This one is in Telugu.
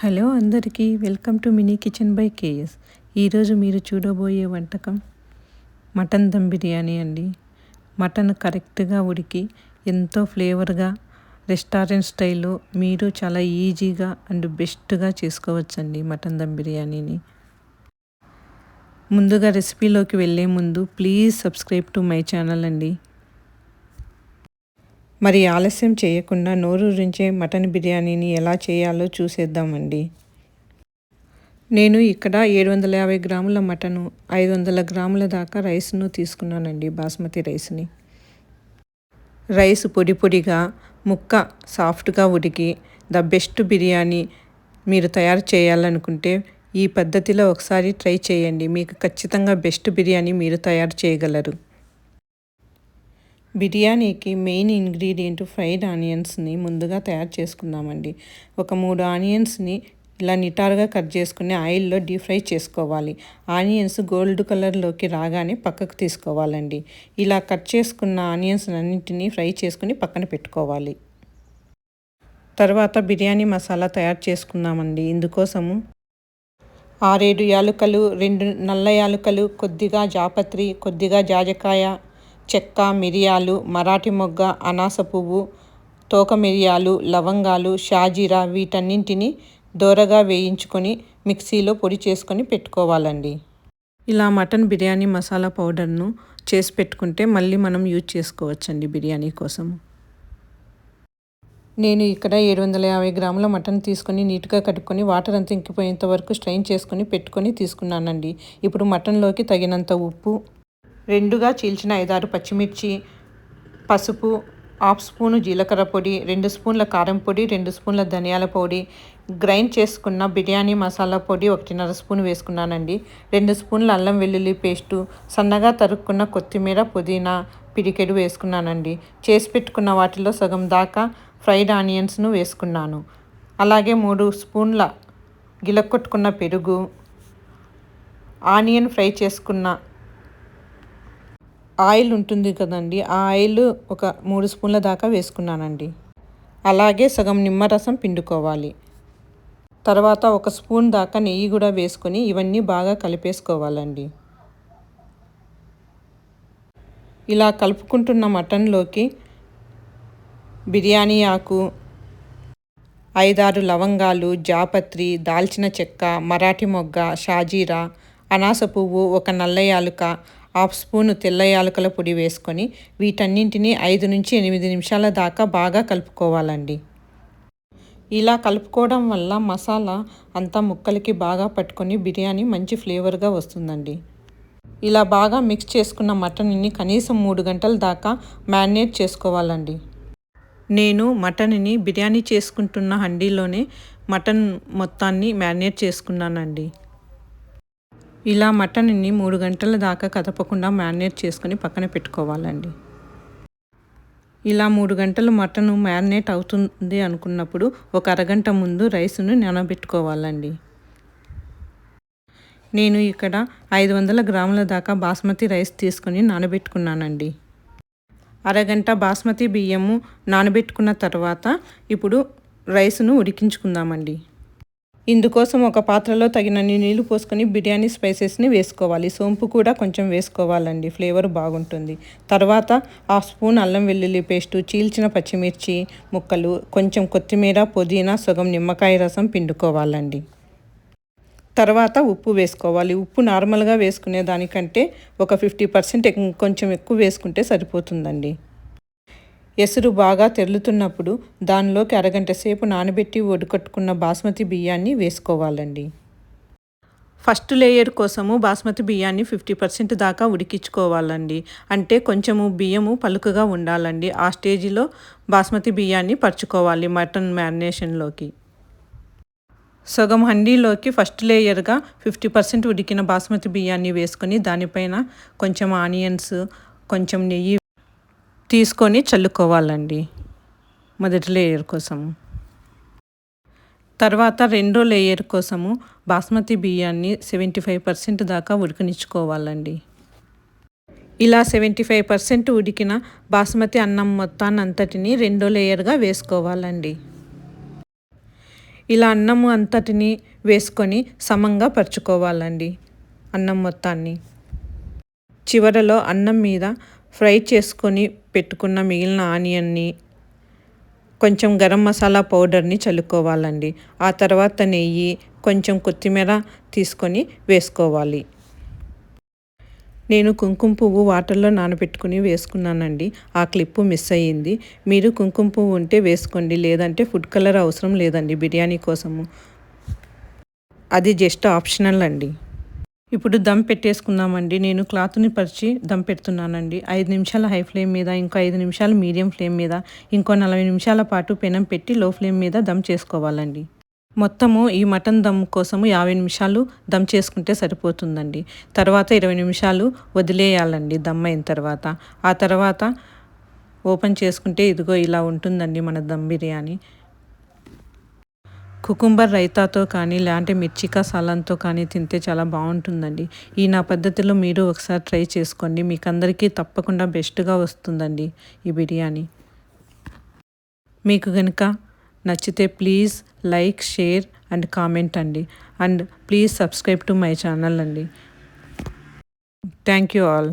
హలో అందరికీ welcome to Mini Kitchen by KS. ఈరోజు మీరు చూడబోయే వంటకం మటన్ దమ్ బిర్యానీ అండి. మటన్ కరెక్ట్గా ఉడికి ఎంతో ఫ్లేవర్గా రెస్టారెంట్ స్టైల్లో మీరు చాలా ఈజీగా అండ్ బెస్ట్గా చేసుకోవచ్చండి మటన్ దమ్ బిర్యానీని. ముందుగా రెసిపీలోకి వెళ్ళే ముందు please subscribe to my channel అండి. మరి ఆలస్యం చేయకుండా నోరూరించే మటన్ బిర్యానీని ఎలా చేయాలో చూసేద్దామండి. నేను ఇక్కడ ఏడు వందల యాభై గ్రాముల మటను ఐదు వందల గ్రాముల దాకా రైస్ను తీసుకున్నానండి బాస్మతి రైస్ని. రైస్ పొడి పొడిగా ముక్క సాఫ్ట్గా ఉడికి ద బెస్ట్ బిర్యానీ మీరు తయారు చేయాలనుకుంటే ఈ పద్ధతిలో ఒకసారి ట్రై చేయండి మీకు ఖచ్చితంగా బెస్ట్ బిర్యానీ మీరు తయారు చేయగలరు. బిర్యానీకి మెయిన్ ఇంగ్రీడియంట్ ఫ్రైడ్ ఆనియన్స్ని ముందుగా తయారు చేసుకుందామండి. ఒక మూడు ఆనియన్స్ని ఇలా నిటారుగా కట్ చేసుకుని ఆయిల్లో డీప్ ఫ్రై చేసుకోవాలి. ఆనియన్స్ గోల్డ్ కలర్లోకి రాగానే పక్కకు తీసుకోవాలండి. ఇలా కట్ చేసుకున్న ఆనియన్స్ అన్నింటినీ ఫ్రై చేసుకుని పక్కన పెట్టుకోవాలి. తర్వాత బిర్యానీ మసాలా తయారు చేసుకుందామండి. ఇందుకోసము ఆరేడు యాలుకలు రెండు నల్ల యాలుకలు కొద్దిగా జాపత్రి కొద్దిగా జాజకాయ చెక్క మిరియాలు మరాఠీ మొగ్గ అనాస పువ్వు తోక మిరియాలు లవంగాలు షాజీరా వీటన్నింటినీ దోరగా వేయించుకొని మిక్సీలో పొడి చేసుకొని పెట్టుకోవాలండి. ఇలా మటన్ బిర్యానీ మసాలా పౌడర్ను చేసి పెట్టుకుంటే మళ్ళీ మనం యూజ్ చేసుకోవచ్చండి బిర్యానీ కోసం. నేను ఇక్కడ ఏడు వందల యాభై గ్రాముల మటన్ తీసుకొని నీట్గా కట్టుకొని వాటర్ అంతా ఇంకిపోయేంత వరకు స్ట్రైన్ చేసుకొని పెట్టుకొని తీసుకున్నానండి. ఇప్పుడు మటన్లోకి తగినంత ఉప్పు రెండుగా చీల్చిన ఐదారు పచ్చిమిర్చి పసుపు హాఫ్ స్పూను జీలకర్ర పొడి రెండు స్పూన్ల కారం పొడి రెండు స్పూన్ల ధనియాల పొడి. గ్రైండ్ చేసుకున్న బిర్యానీ మసాలా పొడి ఒకటిన్నర స్పూన్ వేసుకున్నానండి. రెండు స్పూన్ల అల్లం వెల్లుల్లి పేస్టు సన్నగా తరుక్కున్న కొత్తిమీర పుదీనా పిడికెడు వేసుకున్నానండి. చేసి పెట్టుకున్న వాటిలో సగం దాకా ఫ్రైడ్ ఆనియన్స్ను వేసుకున్నాను. అలాగే మూడు స్పూన్ల గిలక్కొట్టుకున్న పెరుగు ఆనియన్ ఫ్రై చేసుకున్న ఆయిల్ ఉంటుంది కదండి ఆ ఆయిల్ ఒక మూడు స్పూన్ల దాకా వేసుకున్నానండి. అలాగే సగం నిమ్మరసం పిండుకోవాలి. తర్వాత ఒక స్పూన్ దాకా నెయ్యి కూడా వేసుకొని ఇవన్నీ బాగా కలిపేసుకోవాలండి. ఇలా కలుపుకుంటున్న మటన్లోకి బిర్యానీ ఆకు ఐదారు లవంగాలు జాపత్రి దాల్చిన చెక్క మరాఠీ మొగ్గ షాజీరా అనాస పువ్వు ఒక నల్ల యాలుక హాఫ్ స్పూను తెల్ల యాలకుల పొడి వేసుకొని వీటన్నింటినీ ఐదు నుంచి ఎనిమిది నిమిషాల దాకా బాగా కలుపుకోవాలండి. ఇలా కలుపుకోవడం వల్ల మసాలా అంతా ముక్కలకి బాగా పట్టుకొని బిర్యానీ మంచి ఫ్లేవర్గా వస్తుందండి. ఇలా బాగా మిక్స్ చేసుకున్న మటన్ని కనీసం మూడు గంటల దాకా మ్యారినేట్ చేసుకోవాలండి. నేను మటన్ని బిర్యానీ చేసుకుంటున్న హండీలోనే మటన్ మొత్తాన్ని మ్యారినేట్ చేసుకున్నానండి. ఇలా మటన్ని మూడు గంటల దాకా కదపకుండా మ్యారినేట్ చేసుకొని పక్కన పెట్టుకోవాలండి. ఇలా మూడు గంటలు మటను మ్యారినేట్ అవుతుంది అనుకున్నప్పుడు ఒక అరగంట ముందు రైస్ను నానబెట్టుకోవాలండి. నేను ఇక్కడ ఐదు వందల గ్రాముల దాకా బాస్మతి రైస్ తీసుకొని నానబెట్టుకున్నానండి. అరగంట బాస్మతి బియ్యము నానబెట్టుకున్న తర్వాత ఇప్పుడు రైస్ను ఉడికించుకుందామండి. ఇందుకోసం ఒక పాత్రలో తగినన్ని నీళ్ళు పోసుకొని బిర్యానీ స్పైసెస్ని వేసుకోవాలి. సోంపు కూడా కొంచెం వేసుకోవాలండి. ఫ్లేవర్ బాగుంటుంది. తర్వాత హాఫ్ స్పూన్ అల్లం వెల్లుల్లి పేస్టు చీల్చిన పచ్చిమిర్చి ముక్కలు కొంచెం కొత్తిమీర పుదీనా సగం నిమ్మకాయ రసం పిండుకోవాలండి. తర్వాత ఉప్పు వేసుకోవాలి. ఉప్పు నార్మల్గా వేసుకునే దానికంటే ఒక ఫిఫ్టీ పర్సెంట్ కొంచెం ఎక్కువ వేసుకుంటే సరిపోతుందండి. ఎసురు బాగా తెరులుతున్నప్పుడు దానిలోకి అరగంట సేపు నానబెట్టి ఒడికట్టుకున్న బాస్మతి బియ్యాన్ని వేసుకోవాలండి. ఫస్ట్ లేయర్ కోసము బాస్మతి బియ్యాన్ని ఫిఫ్టీ పర్సెంట్ దాకా ఉడికించుకోవాలండి. అంటే కొంచెము బియ్యము పలుకుగా ఉండాలండి. ఆ స్టేజిలో బాస్మతి బియ్యాన్ని పరుచుకోవాలి మటన్ మ్యారినేషన్లోకి. సగం హండీలోకి ఫస్ట్ లేయర్గా ఫిఫ్టీ పర్సెంట్ ఉడికిన బాస్మతి బియ్యాన్ని వేసుకొని దానిపైన కొంచెం ఆనియన్స్ కొంచెం నెయ్యి తీసుకొని చల్లుకోవాలండి మొదటి లేయర్ కోసము తర్వాత రెండో లేయర్ కోసము బాస్మతి బియ్యాన్ని సెవెంటీ ఫైవ్ పర్సెంట్ దాకా ఉడికనిచ్చుకోవాలండి. ఇలా సెవెంటీ ఫైవ్ పర్సెంట్ ఉడికిన బాస్మతి అన్నం మొత్తాన్ని అంతటిని రెండో లేయర్గా వేసుకోవాలండి. ఇలా అన్నము అంతటిని వేసుకొని సమంగా పరుచుకోవాలండి అన్నం మొత్తాన్ని. చివరలో అన్నం మీద ఫ్రై చేసుకొని పెట్టుకున్న మిగిలిన ఆనియన్ని కొంచెం గరం మసాలా పౌడర్ని చల్లుకోవాలండి. ఆ తర్వాత నెయ్యి కొంచెం కొత్తిమీర తీసుకొని వేసుకోవాలి. నేను కుంకుమ పువ్వు వాటర్లో నానబెట్టుకుని వేసుకున్నానండి. ఆ క్లిప్పు మిస్ అయ్యింది. మీరు కుంకుమ పువ్వు ఉంటే వేసుకోండి. లేదంటే ఫుడ్ కలర్ అవసరం లేదండి బిర్యానీ కోసము. అది జస్ట్ ఆప్షనల్ అండి. ఇప్పుడు దమ్ పెట్టేసుకున్నామండి నేను క్లాత్ని పరిచి దమ్ పెడుతున్నానండి. ఐదు నిమిషాల హై ఫ్లేమ్ మీద ఇంకో ఐదు నిమిషాలు మీడియం ఫ్లేమ్ మీద ఇంకో నలభై నిమిషాల పాటు పెనం పెట్టి లో ఫ్లేమ్ మీద దమ్ చేసుకోవాలండి. మొత్తము ఈ మటన్ దమ్ కోసము యాభై నిమిషాలు దమ్ చేసుకుంటే సరిపోతుందండి. తర్వాత ఇరవై నిమిషాలు వదిలేయాలండి దమ్ అయిన తర్వాత. ఆ తర్వాత ఓపెన్ చేసుకుంటే ఇదిగో ఇలా ఉంటుందండి మన దమ్ బిర్యానీ. కుకుంబర్ రైతాతో కానీ లేదంటే మిర్చికా కసాలంతో కానీ తింటే చాలా బాగుంటుందండి. ఈ నా పద్ధతిలో మీరు ఒకసారి ట్రై చేసుకోండి. మీకు అందరికీ తప్పకుండా బెస్ట్గా వస్తుందండి ఈ బిర్యానీ. మీకు కనుక నచ్చితే please like share and comment అండి. And please subscribe to my channel అండి. Thank you all.